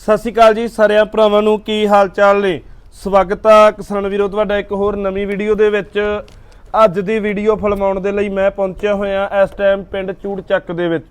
ਸਤਿ ਸ਼੍ਰੀ ਅਕਾਲ ਜੀ ਸਾਰਿਆਂ ਭਰਾਵਾਂ ਨੂੰ, ਕੀ ਹਾਲ ਚਾਲ ਨੇ? ਸਵਾਗਤ ਆ ਕਿਸਾਨ ਵੀਰੋ, ਤੁਹਾਡਾ ਇੱਕ ਹੋਰ ਨਵੀਂ ਵੀਡੀਓ ਦੇ ਵਿੱਚ। ਅੱਜ ਦੀ ਵੀਡੀਓ ਫਿਲਮਾਉਣ ਦੇ ਲਈ ਮੈਂ ਪਹੁੰਚਿਆ ਹੋਇਆ ਇਸ ਟਾਈਮ ਪਿੰਡ ਚੂੜਚੱਕ ਦੇ ਵਿੱਚ।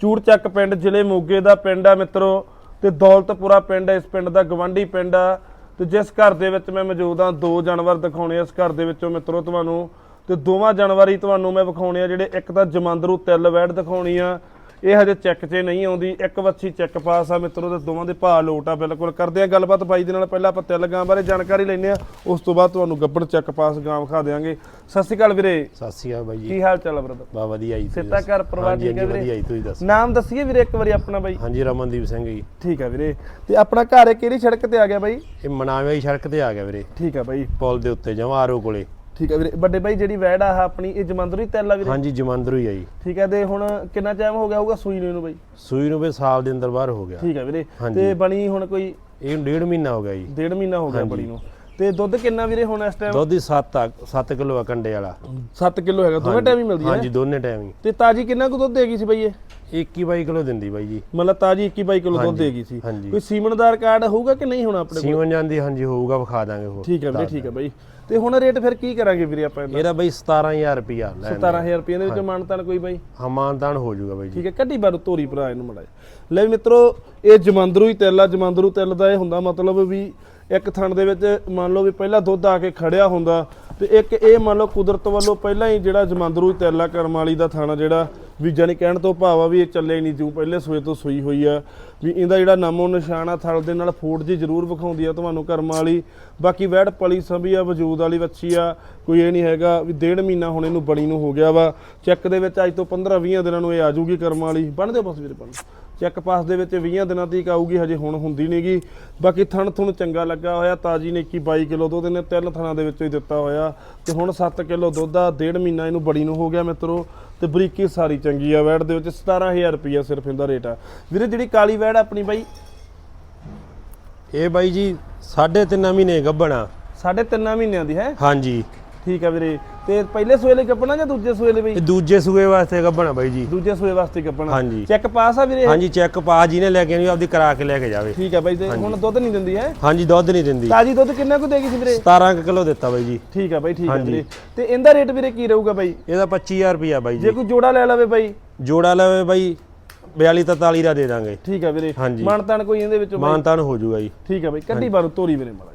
ਚੂੜਚੱਕ ਪਿੰਡ ਜ਼ਿਲ੍ਹੇ ਮੋਗੇ ਦਾ ਪਿੰਡ ਆ ਮਿੱਤਰੋ, ਤੇ ਦੌਲਤਪੁਰਾ ਪਿੰਡ ਇਸ ਪਿੰਡ ਦਾ ਗਵੰਡੀ ਪਿੰਡ ਆ। ਤੇ ਜਿਸ ਘਰ ਦੇ ਵਿੱਚ ਮੈਂ ਮੌਜੂਦ ਆ ਦੋ ਜਾਨਵਰ ਦਿਖਾਉਣੇ ਆ ਇਸ ਘਰ ਦੇ ਵਿੱਚੋਂ ਮਿੱਤਰੋ ਤੁਹਾਨੂੰ। ਤੇ ਦੋਵਾਂ ਜਾਨਵਰ ਹੀ ਤੁਹਾਨੂੰ ਮੈਂ ਵਿਖਾਉਣੇ ਆ, ਜਿਹੜੇ ਇੱਕ ਤਾਂ ਜਮਾਂਦਰੂ ਤਿੱਲ ਵੈੜ ਦਿਖਾਉਣੀ ਆ ਇਹ ਹਜੇ ਚੈੱਕ 'ਚ ਨਹੀਂ ਆਉਂਦੀ ਇੱਕ ਵੱਛੀ ਚੈੱਕ ਪਾਸ ਆ ਮਿੱਤਰੋ ਤੇ ਦੋਵਾਂ ਦੇ ਭਾਅ ਲੋਟ ਆ ਬਿਲਕੁਲ ਕਰਦੇ ਆ ਗੱਲਬਾਤ। ਬਾਈ ਦੇ ਨਾਲ ਪਹਿਲਾਂ ਆਪਾਂ ਤਿੱਲ ਗਾਂ ਬਾਰੇ ਜਾਣਕਾਰੀ ਲੈਂਦੇ ਆ ਉਸ ਤੋਂ ਬਾਅਦ ਤੁਹਾਨੂੰ ਗੱਬੜ ਚੈੱਕ ਪਾਸ ਗਾਂ ਵਿਖਾ ਦੇਵਾਂਗੇ ਸਤਿ ਸ਼੍ਰੀ ਅਕਾਲ ਵੀਰੇ। ਸਤਿ ਸ਼੍ਰੀ ਅਕਾਲ ਬਾਈ ਜੀ। ਕੀ ਹਾਲ ਚਾਲ ਬ੍ਰਦਰ? ਬਾ ਵਧੀਆ ਜੀ ਦੱਸੋ। ਘਰ ਪਰਿਵਾਰ ਠੀਕ ਹੈ ਵੀਰੇ? ਵਧੀਆ ਜੀ ਤੁਸੀਂ ਦੱਸੋ? ਨਾਮ ਦੱਸੀਏ ਵੀਰੇ ਇੱਕ ਵਾਰੀ ਆਪਣਾ ਬਾਈ। ਹਾਂਜੀ ਰਮਨਦੀਪ ਸਿੰਘ ਜੀ। ਠੀਕ ਆ ਵੀਰੇ। ਤੇ ਆਪਣਾ ਘਰ ਹੈ ਕਿਹੜੀ ਸੜਕ ਤੇ ਆ ਗਿਆ ਬਾਈ? ਇਹ ਮਨਾਵੇ ਸੜਕ ਤੇ ਆ ਗਿਆ ਵੀਰੇ। ਠੀਕ ਆ ਬਾਈ। ਪੁਲ ਦੇ ਉੱਤੇ ਜਮਾਂ ਆਰੋ ਕੋਲੇ। ਠੀਕ ਆ ਵੀਰੇ ਵੱਡੇ ਬਾਈ ਜਿਹੜੀ ਵੈੜ ਆ ਆਪਣੀ ਇਹ ਜਮੰਦਰੂ ਹੀ ਤਿੱਲ ਵੀਰੇ? ਹਾਂਜੀ ਜਮੰਦਰੂ ਹੀ ਆ ਜੀ। ਠੀਕ ਆ ਤੇ ਹੁਣ ਕਿੰਨਾ ਟਾਈਮ ਹੋ ਗਿਆ ਹੋਊਗਾ ਸੂਈ ਨੂੰ ਇਹਨੂੰ ਬਾਈ? ਸੂਈ ਨੂੰ ਵੀ ਸਾਲ ਦੇ ਅੰਦਰ ਬਾਹਰ ਹੋ ਗਿਆ। ਠੀਕ ਆ ਵੀਰੇ ਹਾਂਜੀ। ਤੇ ਬਣੀ ਹੁਣ ਕੋਈ ਇਹ ਡੇਢ ਮਹੀਨਾ ਹੋ ਗਿਆ ਜੀ। ਡੇਢ ਮਹੀਨਾ ਹੋ ਗਿਆ। ਬੜੀ ਨੂੰ। ਤੇ ਦੁੱਧ ਕਿੰਨਾ ਵੀਰੇ ਹੁਣ ਇਸ ਟਾਈਮ ਦੁੱਧ ਹੀ 7 ਆ 7 ਕਿਲੋ ਆ ਕੰਡੇ ਵਾਲਾ। 7 ਕਿਲੋ ਹੈਗਾ ਦੋਵੇਂ ਟਾਈਮ ਹੀ ਮਿਲਦੀ ਹੈ। ਹਾਂਜੀ ਦੋਨੇ ਟਾਈਮ ਹੀ। ਤੇ ਤਾਜੀ ਕਿੰਨਾ ਕੁ ਦੁੱਧ ਦੇਗੀ ਸੀ ਬਾਈ ਇਹ? 21 22 ਕਿਲੋ ਦਿੰਦੀ ਬਾਈ ਜੀ। ਮਤਲਬ ਤਾਜੀ 21 22 ਕਿਲੋ ਦੁੱਧ ਦੇਗੀ ਸੀ। ਹਾਂਜੀ। ਕੋਈ ਸੀਮਨਦਾਰ ਕਾਰਡ ਹੋਊਗਾ ਕਿ ਨਹੀਂ ਹੋਣਾ ਆਪਣੇ ਕੋਲ? ਸੀਵਨ ਜਾਂਦੀ ਹਾਂਜੀ ਹੋਊਗਾ ਵਿਖਾ ਦਾਂਗੇ ਉਹ ਠੀਕ ਹੈ ਵੀਰੇ ਠੀਕ ਹੈ ਬਾਈ। ਤੇ ਹੁਣ ਰੇਟ ਫਿਰ ਕੀ ਕਰਾਂਗੇ ਵੀਰੇ ਆਪਾਂ ਇਹਦਾ? ਇਹਦਾ ਬਾਈ 17000 ਰੁਪਿਆ ਲੈਣ 17000 ਰੁਪਏ ਦੇ ਵਿੱਚ ਮਾਨਤਾਨ ਕੋਈ ਬਾਈ? ਹਮਾਨਤਾਨ ਹੋ ਜਾਊਗਾ ਬਾਈ ਜੀ। ਠੀਕ ਹੈ ਕੱਢੀ ਬਾਰ ਤੋਰੀ ਭਰਾ ਇਹਨੂੰ ਮੜਾ ਲੈ ਵੀ ਮਿੱਤਰੋ ਇਹ ਜਮੰਦਰੂ ਹੀ ਤਿੱਲ ਆ ਜਮੰਦਰੂ ਤਿੱਲ ਦਾ ਇਹ ਹੁੰਦਾ ਮਤਲਬ ਵੀ ਇੱਕ ਥਣ ਦੇ ਵਿੱਚ ਮੰਨ ਲਓ ਵੀ ਪਹਿਲਾਂ ਦੁੱਧ ਆ ਕੇ ਖੜਿਆ ਹੁੰਦਾ ਤੇ ਇੱਕ ਇਹ ਮੰਨ ਲਓ ਕੁਦਰਤ ਵੱਲੋਂ ਪਹਿਲਾਂ ਹੀ ਜਿਹੜਾ ਜਮੰਦਰੂ ਹੀ ਤਿੱਲ ਕਰਮ ਵਾਲੀ ਦਾ ਥਾਣਾ ਜਿਹੜਾ ਵੀ ਜਾਨੀ ਕਹਿਣ ਤੋਂ ਭਾਵ ਆ ਵੀ ਇਹ ਚੱਲੇ ਨਹੀਂ ਜੂ ਪਹਿਲੇ ਸੂਏ ਤੋਂ ਸੂਈ ਹੋਈ ਆ, ਵੀ ਇਹਦਾ ਜਿਹੜਾ ਨਾਮੋ ਨਿਸ਼ਾਨ ਆ, ਥਲ ਦੇ ਨਾਲ ਫੋਟ ਜੀ ਜ਼ਰੂਰ ਵਿਖਾਉਂਦੀ ਆ ਤੁਹਾਨੂੰ ਕਰਮ ਵਾਲੀ ਬਾਕੀ ਵੈੜ ਪਲੀ ਸੰਭੀ ਆ, ਵਜੂਦ ਵਾਲੀ ਵੱਛੀ ਆ, ਕੋਈ ਇਹ ਨਹੀਂ ਹੈਗਾ ਵੀ ਡੇਢ ਮਹੀਨਾ ਹੁਣ ਇਹਨੂੰ ਬਣੀ ਨੂੰ ਹੋ ਗਿਆ ਵਾ। ਚੈੱਕ ਦੇ ਵਿੱਚ ਅੱਜ ਤੋਂ 15 20 ਦਿਨਾਂ ਨੂੰ ਇਹ ਆ ਜੂਗੀ ਕਰਮ ਵਾਲੀ ਬਣ ਦਿਓ ਬਸ ਵੀਰੇ, ਬਣ। ਚੈੱਕ ਪਾਸ ਦੇ ਵਿੱਚ 20 ਦਿਨਾਂ ਤੀਕ ਆਊਗੀ ਹਜੇ ਹੁਣ ਹੁੰਦੀ ਨਹੀਂਗੀ ਬਾਕੀ ਥਣ ਥੁਣ ਚੰਗਾ ਲੱਗਾ ਹੋਇਆ ਤਾਜੀ ਨੇ 21 22 ਕਿਲੋ ਦੁੱਧ ਇਹਨੇ ਤਿੰਨ ਥਣਾਂ ਦੇ ਵਿੱਚੋਂ ਹੀ ਦਿੱਤਾ ਹੋਇਆ। ਤੇ ਹੁਣ 7 ਕਿਲੋ ਦੁੱਧ ਆ ਡੇਢ ਮਹੀਨਾ ਇਹਨੂੰ ਬੜੀ ਨੂੰ ਹੋ ਗਿਆ ਮਿੱਤਰੋ। ਤੇ ਬਰੀਕੀ ਸਾਰੀ ਚੰਗੀ ਆ ਵੈੜ ਦੇ ਵਿੱਚ 17000 ਰੁਪਈਆ ਸਿਰਫ ਇਹਦਾ ਰੇਟ ਆ। ਵੀਰੇ ਜਿਹੜੀ ਕਾਲੀ ਵੈੜ ਆਪਣੀ ਬਾਈ? ਇਹ ਬਾਈ ਜੀ ਸਾਢੇ ਤਿੰਨ ਮਹੀਨੇ ਗੱਭਣਾ ਸਾਢੇ ਤਿੰਨਾਂ ਮਹੀਨਿਆਂ ਦੀ ਹੈ? ਹਾਂਜੀ। ਠੀਕ ਆ ਵੀਰੇ। ਤੇ ਪਹਿਲੇ ਸੂਏ ਲਈ ਕੱਪਣਾ ਜਾਂ ਦੂਜੇ ਸੂਏ ਲਈ ਬਈ? ਇਹ ਦੂਜੇ ਸੂਏ ਵਾਸਤੇ ਗੱਭਣਾ ਬਾਈ ਜੀ। ਦੂਜੇ ਸੂਏ ਵਾਸਤੇ ਕੱਪਣਾ। ਹਾਂਜੀ। ਚੈੱਕ ਪਾਸ ਆ ਵੀਰੇ? ਹਾਂਜੀ ਚੈੱਕ ਪਾ ਜੀ ਨੇ ਲੈ ਕੇ ਆਣੀ ਆਪਦੀ ਕਰਾ ਕੇ ਲੈ ਕੇ ਜਾਵੇ। ਠੀਕ ਆ ਬਾਈ ਤੇ ਹੁਣ ਦੁੱਧ ਨਹੀਂ ਦਿੰਦੀ ਹੈ? ਹਾਂਜੀ ਦੁੱਧ ਨਹੀਂ ਦਿੰਦੀ। ਤਾਜੀ ਦੁੱਧ ਕਿੰਨਾ ਕੁ ਦੇਗੀ ਸੀ ਵੀਰੇ? 17 ਕੁ ਕਿਲੋ ਦਿੱਤਾ ਬਾਈ ਜੀ। ਠੀਕ ਆ ਬਾਈ ਠੀਕ ਹਾਂਜੀ। ਵੀਰੇ। ਤੇ ਇਹਦਾ ਰੇਟ ਵੀਰੇ ਕੀ ਰਹੂਗਾ ਬਾਈ? ਇਹਦਾ 25000 ਰੁਪਿਆ ਬਾਈ ਜੇ। ਜੀ ਕੋਈ ਜੋੜਾ ਲੈ ਲਵੇ ਬਾਈ? ਜੋੜਾ ਲਵੇ ਬਾਈ 42 43 ਦਾ ਦੇ ਦਾਂਗੇ। ਠੀਕ ਆ ਵੀਰੇ। ਹਾਂਜੀ। ਮਾਨਤਾਨ ਕੋਈ ਇਹਦੇ ਵਿੱਚੋਂ ਬਾਈ? ਮਾਨਤਾਨ ਹੋ ਜਾਊਗਾ ਜੀ। ਠੀਕ ਆ ਬਾਈ ਕੱਢੀ ਬਾਰ ਤੋਰੀ ਵੀਰੇ ਮਾੜਾ।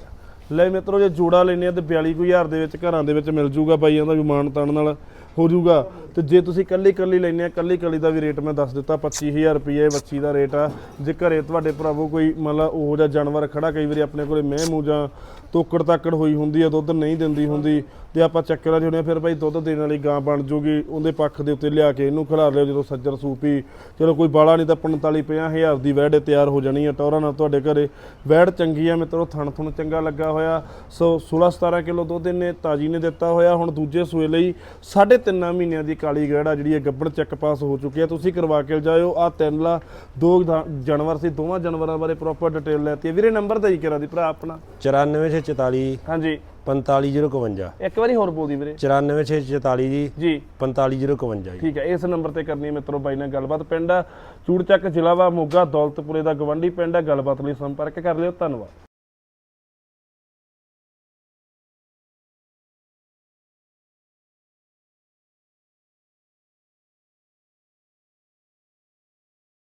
ਲੈ ਮਿੱਤਰੋ, ਜੇ ਜੋੜਾ ਲੈਨੇ ਆ ਤੇ 42000 ਦੇ ਵਿੱਚ ਘਰਾਂ ਦੇ ਵਿੱਚ ਮਿਲ ਜੂਗਾ ਬਾਈਆਂ ਦਾ ਵੀ ਮਾਨਤਾਨ ਨਾਲ ਹੋ ਜੂਗਾ। ਤੇ ਜੇ ਤੁਸੀਂ ਕੱਲੀ ਕੱਲੀ ਲੈਨੇ ਆ ਕੱਲੀ ਕੱਲੀ ਦਾ ਵੀ ਰੇਟ ਮੈਂ ਦੱਸ ਦਿੱਤਾ 25000 ਰੁਪਏ ਬੱਚੀ ਦਾ ਰੇਟ ਆ। ਜੇ ਘਰੇ ਤੁਹਾਡੇ ਭਰਾਵੋ ਕੋਈ ਮਤਲਬ ਉਹੋ ਜਿਹਾ ਜਾਨਵਰ ਖੜਾ, ਕਈ ਵਾਰੀ ਆਪਣੇ ਕੋਲੇ ਮਹਿ ਮੂ ਜਾਂ ਤੋਕੜ ਤਾਕੜ ਹੋਈ ਹੁੰਦੀ ਆ, ਦੁੱਧ ਨਹੀਂ ਦਿੰਦੀ ਹੁੰਦੀ ਤੇ ਆਪਾਂ ਚੱਕਰਾਂ ਆ ਫਿਰ ਭਾਈ ਦੁੱਧ ਦੇਣ ਵਾਲੀ ਗਾਂ ਬਣ ਜੂਗੀ ਉਹਦੇ ਪੱਖ ਦੇ ਉੱਤੇ ਲਿਆ ਕੇ ਇਹਨੂੰ ਖਿਲਾ ਲਿਓ ਜਦੋਂ ਸੱਜਰ ਸੂਪੀ। ਚਲੋ ਕੋਈ ਬਾਲਾ ਨਹੀਂ ਤਾਂ 45 50000 ਦੀ ਵੈੜ ਤਿਆਰ ਹੋ ਜਾਣੀ ਆ ਟੌਰਾਂ ਨਾਲ ਤੁਹਾਡੇ ਘਰੇ। ਵੈੜ ਚੰਗੀ ਆ ਮਿੱਤਰੋ ਥਣ ਥਣ ਚੰਗਾ ਲੱਗਾ ਹੋਇਆ। ਸੋ 16 17 ਕਿਲੋ ਦੁੱਧ ਇਹਨੇ ਤਾਜੀ ਨੇ ਦਿੱਤਾ ਹੋਇਆ। ਹੁਣ ਦੂਜੇ ਸੂਏ ਲਈ 3.5 ਮਹੀਨਿਆਂ ਦੀ ਕਾਲੀ ਗੜ ਜਿਹੜੀ ਇਹ ਗੱਬੜ ਚੈੱਕ ਪਾਸ ਹੋ ਚੁੱਕੀ ਆ। ਤੁਸੀਂ ਕਰਵਾ ਕੇ ਜਾਇਓ ਆ ਤਿੰਨ ਲਾ ਦੋ ਜਾਨਵਰ ਸੀ ਦੋਵਾਂ ਜਾਨਵਰਾਂ ਬਾਰੇ ਪ੍ਰੋਪਰ ਡਿਟੇਲ ਲੈਤੀ ਹੈ ਵੀਰੇ ਨੰਬਰ ਹੀ ਕਰਾ ਦੀ ਭਰਾ ਆਪਣਾ। 94644 ਹਾਂਜੀ। 45051 ਇੱਕ ਵਾਰੀ ਹੋਰ ਬੋਲ ਦੀ ਵੀਰੇ। 94644 ਜੀ ਜੀ। 45051 ਜੀ। ਠੀਕ ਹੈ ਇਸ ਨੰਬਰ ਤੇ ਕਰਨੀ ਹੈ ਮਿੱਤਰੋ ਬਾਈ ਨਾਲ ਗੱਲਬਾਤ। ਪਿੰਡ ਚੂੜਚੱਕ ਜ਼ਿਲ੍ਹਾ ਵਾ ਮੋਗਾ ਦੌਲਤਪੁਰੇ ਦਾ ਗਵੰਡੀ ਪਿੰਡ ਆ ਗੱਲਬਾਤ ਲਈ ਸੰਪਰਕ ਕਰ ਲਿਓ ਧੰਨਵਾਦ।